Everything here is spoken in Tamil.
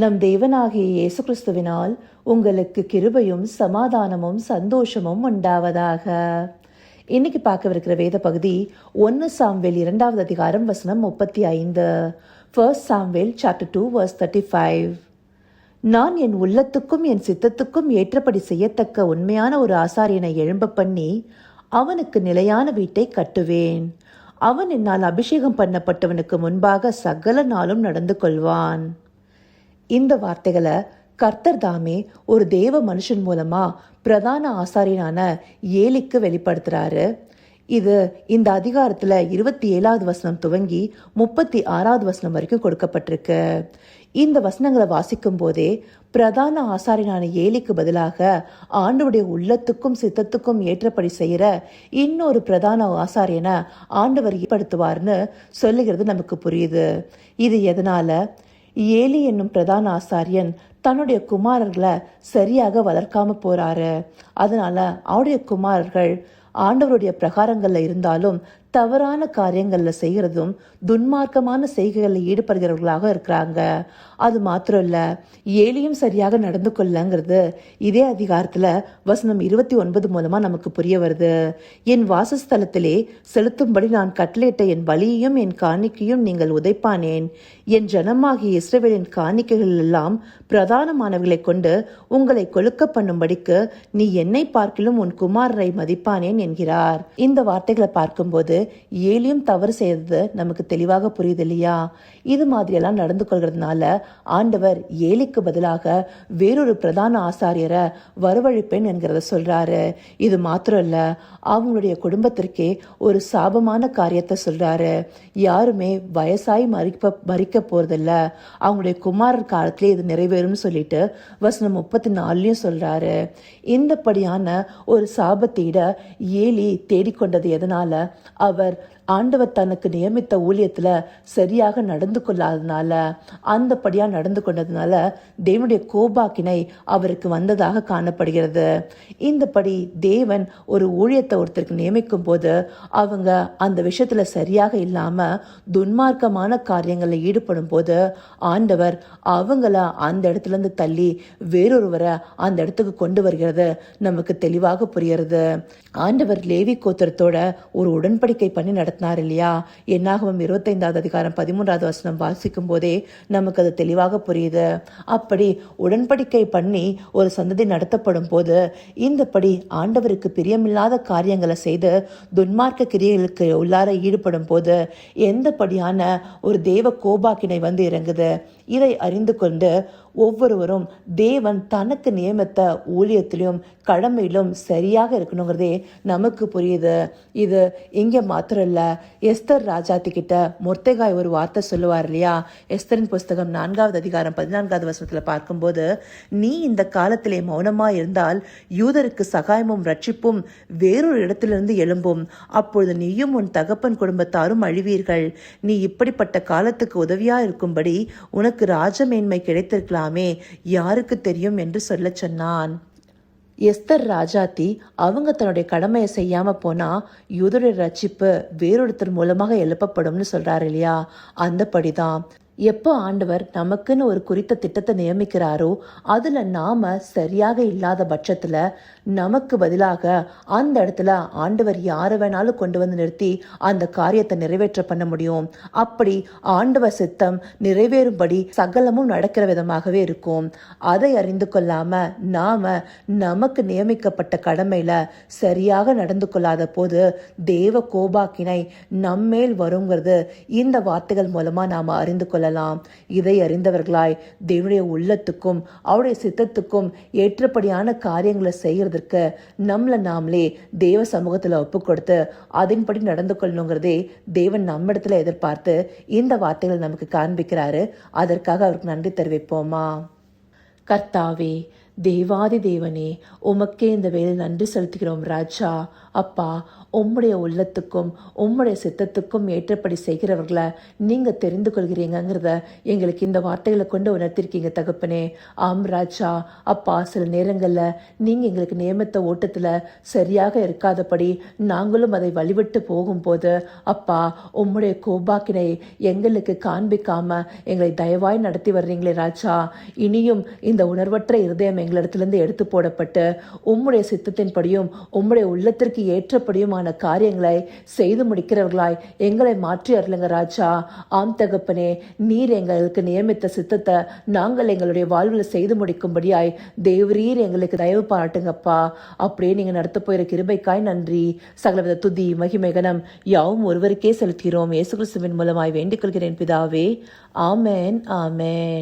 நம் தேவனாகிய இயேசு கிறிஸ்துவினால் உங்களுக்கு கிருபையும் சமாதானமும் சந்தோஷமும் உண்டாவதாக. இன்னைக்கு பார்க்கவிருக்கிற வேத பகுதி ஒன்று சாம்வேல் இரண்டாவது அதிகாரம் வசனம் முப்பத்தி ஐந்து. First Samuel chapter two verse thirty five நான் என் உள்ளத்துக்கும் என் சித்தத்துக்கும் ஏற்றபடி செய்யத்தக்க உண்மையான ஒரு ஆசாரியனை எழும்ப பண்ணி அவனுக்கு நிலையான வீட்டை கட்டுவேன். அவன் என்னால் அபிஷேகம் பண்ணப்பட்டவனுக்கு முன்பாக சகல நாளும் நடந்து கொள்வான். இந்த வார்த்தைகளை கர்த்தர் தாமே ஒரு தேவ மனுஷன் மூலமா பிரதான ஆசாரியனான ஏலிக்கு வெளிப்படுத்துறாரு. இது இந்த அதிகாரத்தில் இருபத்தி ஏழாவது வசனம் துவங்கி முப்பத்தி ஆறாவது வசனம் வரைக்கும் கொடுக்கப்பட்டிருக்கு. இந்த வசனங்களை வாசிக்கும் போதே பிரதான ஆசாரியனான ஏலிக்கு பதிலாக ஆண்டவுடைய உள்ளத்துக்கும் சித்தத்துக்கும் ஏற்றபடி செய்கிற இன்னொரு பிரதான ஆசாரியனை ஆண்டவர் ஏற்படுத்துவார்னு சொல்லுகிறது நமக்கு புரியுது. இது எதனால? ஏலி என்னும் பிரதான ஆசாரியன் தன்னுடைய குமாரர்களை சரியாக வளர்க்காம போறாரு. அதனால அவருடைய குமாரர்கள் ஆண்டவருடைய பிரகாரங்களில் இருந்தாலும் தவறான காரியங்களில் செய்கிறதும் துன்மார்க்கமான செய்கைகளில் ஈடுபடுகிறவர்களாக இருக்கிறாங்க. அது மாத்திரம் இல்லை ஏலியும் சரியாக நடந்து கொள்ளங்கிறது இதே அதிகாரத்தில் வசனம் இருபத்தி ஒன்பது மூலமாக நமக்கு புரிய வருது. என் வாசஸ்தலத்திலே செலுத்தும்படி நான் கட்டளையிட்ட என் பலியையும் என் காணிக்கையும் நீங்கள் உதைப்பானேன். என் ஜனமாகிய இஸ்ரவேலின் காணிக்கைகள் எல்லாம் பிரதானமானவர்களை கொண்டு உங்களை கொழுக்க பண்ணும்படிக்கு நீ என்னை பார்க்கிலும் உன் குமாரரை மதிப்பானேன் என்கிறார். இந்த வார்த்தைகளை பார்க்கும்போது ஏலியும் தவறு செய்தது நமக்கு தெளிவாக புரியுது இல்லையா இது மாதிரியெல்லாம் நடந்து கொள்கிறதுனால ஆண்டவர் ஏலிக்கு பதிலாக வேறொரு பிரதான ஆசாரியரை வரவழைப்பேன் என்கிறத சொல்றாரு. இது மாத்திரம் இல்ல அவங்களுடைய குடும்பத்திற்கே ஒரு சாபமான காரியத்தை சொல்றாரு. யாருமே வயசாய் மறிக்க மறிக்க போறதில்ல. அவங்களுடைய குமாரர் காலத்திலே இது நிறைவேறும்னு சொல்லிட்டு வசனம் முப்பத்தி நாலுலயும் சொல்றாரு. இந்தப்படியான ஒரு சாபத்தீட ஏலி தேடிக்கொண்டது எதனால? அவர் ஆண்டவர் தனக்கு நியமித்த ஊழியத்தில் சரியாக நடந்து கொள்ளாதனால அந்தபடியாக நடந்து கொண்டதுனால தேவனுடைய கோபாக்கினை அவருக்கு வந்ததாக காணப்படுகிறது. இந்தபடி தேவன் ஒரு ஊழியத்தை ஒருத்தருக்கு நியமிக்கும் போது அவங்க அந்த விஷயத்தில் சரியாக இல்லாமல் துன்மார்க்கமான காரியங்களில் ஈடுபடும் போது ஆண்டவர் அவங்கள அந்த இடத்துல இருந்து தள்ளி வேறொருவரை அந்த இடத்துக்கு கொண்டு வருகிறது. நமக்கு தெளிவாக புரிகிறது. ஆண்டவர் லேவி கோத்திரத்தோட ஒரு உடன்படிக்கை பண்ணி நடத்தினார் இல்லையா? என்னாகவும் இருபத்தைந்தாவது அதிகாரம் பதிமூன்றாவது வசனம் வாசிக்கும் போதே நமக்கு அது தெளிவாக புரியுது. அப்படி உடன்படிக்கை பண்ணி ஒரு சந்ததி நடத்தப்படும் போது இந்தபடி ஆண்டவருக்கு பிரியமில்லாத காரியங்களை செய்து துன்மார்க்க கிரியைகளுக்கு உள்ளார ஈடுபடும் போது எந்தபடியான ஒரு தேவ கோபாக்கினை வந்து இறங்குது? இதை அறிந்து கொண்டு ஒவ்வொருவரும் தேவன் தனக்கு நியமித்த ஊழியத்திலும் கடமையிலும் சரியாக இருக்கணுங்கிறதே நமக்கு புரியுது. இது இங்கே மாத்திரம் இல்லை எஸ்தர் ராஜாத்திக்கிட்ட கிட்ட ஒரு வார்த்தை சொல்லுவார் இல்லையா? எஸ்தரின் புஸ்தகம் நான்காவது அதிகாரம் பதினான்காவது வருஷத்தில் பார்க்கும்போது நீ இந்த காலத்திலே மௌனமாக இருந்தால் யூதருக்கு சகாயமும் ரட்சிப்பும் வேறொரு இடத்திலிருந்து எழும்பும். அப்பொழுது நீயும் உன் தகப்பன் குடும்பத்தாரும் அழிவீர்கள். நீ இப்படிப்பட்ட காலத்துக்கு உதவியாக இருக்கும்படி உனக்கு ராஜமேன்மை கிடைத்திருக்கலாம். யாருக்கு தெரியும் என்று சொல்லச் சொன்னான். எஸ்தர் ராஜாத்தி அவங்க தன்னுடைய கடமையை செய்யாம போனா யூதருடைய ரட்சிப்பு வேறொருத்தர் மூலமாக எழுப்பப்படும்னு சொல்றாரு இல்லையா? அந்தபடிதான் எப்போ ஆண்டவர் நமக்குன்னு ஒரு குறித்த திட்டத்தை நியமிக்கிறாரோ அதில் நாம் சரியாக இல்லாத பட்சத்தில் நமக்கு பதிலாக அந்த இடத்துல ஆண்டவர் யாரை வேணாலும் கொண்டு வந்து நிறுத்தி அந்த காரியத்தை நிறைவேற்ற பண்ண முடியும். அப்படி ஆண்டவர் சித்தம் நிறைவேறும்படி சகலமும் நடக்கிற விதமாகவே இருக்கும். அதை அறிந்து கொள்ளாமல் நாம் நமக்கு நியமிக்கப்பட்ட கடமையில் சரியாக நடந்து கொள்ளாத போது தேவ கோபாக்கினை நம்மேல் வருங்கிறது இந்த வார்த்தைகள் மூலமாக நாம் அறிந்து கொள்ளலாம். இதை அறிந்தவர்களாய் தேவனுடைய உள்ளத்துக்கும் அவருடைய சித்தத்துக்கும் ஏற்றபடியான காரியங்களை செய்யறதற்கு நம்மளை நாமளே தேவ சமூகத்துல ஒப்பு கொடுத்து அதன்படி நடந்து கொள்ளணுங்கிறதே தேவன் நம்மிடத்துல எதிர்பார்த்து இந்த வார்த்தைகள் நமக்கு காண்பிக்கிறாரு. அதற்காக அவருக்கு நன்றி தெரிவிப்போமா? கர்த்தாவே தேவாதி தேவனே உமக்கே இந்த வேலை நன்றி செலுத்துகிறோம் ராஜா. அப்பா உம்முடைய உள்ளத்துக்கும் உம்முடைய சித்தத்துக்கும் ஏற்றபடி செய்கிறவர்களை நீங்கள் தெரிந்து கொள்கிறீங்கங்கிறத எங்களுக்கு இந்த வார்த்தைகளை கொண்டு உணர்த்திருக்கீங்க தகப்பனே. ஆம் ராஜா. அப்பா சில நேரங்களில் நீங்கள் எங்களுக்கு நியமித்த ஓட்டத்தில் சரியாக இருக்காதபடி நாங்களும் அதை வழிவிட்டு போகும்போது அப்பா உம்முடைய கோபாக்கினை எங்களுக்கு காண்பிக்காம எங்களை தயவாய் நடத்தி வர்றீங்களே ராஜா. இனியும் இந்த உணர்வற்ற இருதயம் எங்களிடத்திலிருந்து எடுத்து போடப்பட்டு உம்முடைய சித்தத்தின்படியும் உம்முடைய உள்ளத்திற்கு ஏற்றபடியுமான காரியங்களை செய்து முடிக்கிறவர்களாய் எங்களை மாற்றி அருளுங்க ராஜா. ஆம் தகப்பனே நீர் எங்களுக்கு நியமித்த சித்தத்தை நாங்கள் எங்களுடைய வாழ்வில் செய்து முடிக்கும்படியாய் தேவரீர் எங்களுக்கு தயவு பாராட்டுங்கப்பா. அப்படியே நீங்கள் நடத்த போயிற கிருபைக்காய் நன்றி. சகலவித துதி மகிமேகனம் யாவும் ஒருவருக்கே செலுத்துகிறோம். இயேசு கிறிஸ்துவின் மூலமாய் வேண்டிக் கொள்கிறேன் பிதாவே. ஆமென் ஆமேன்.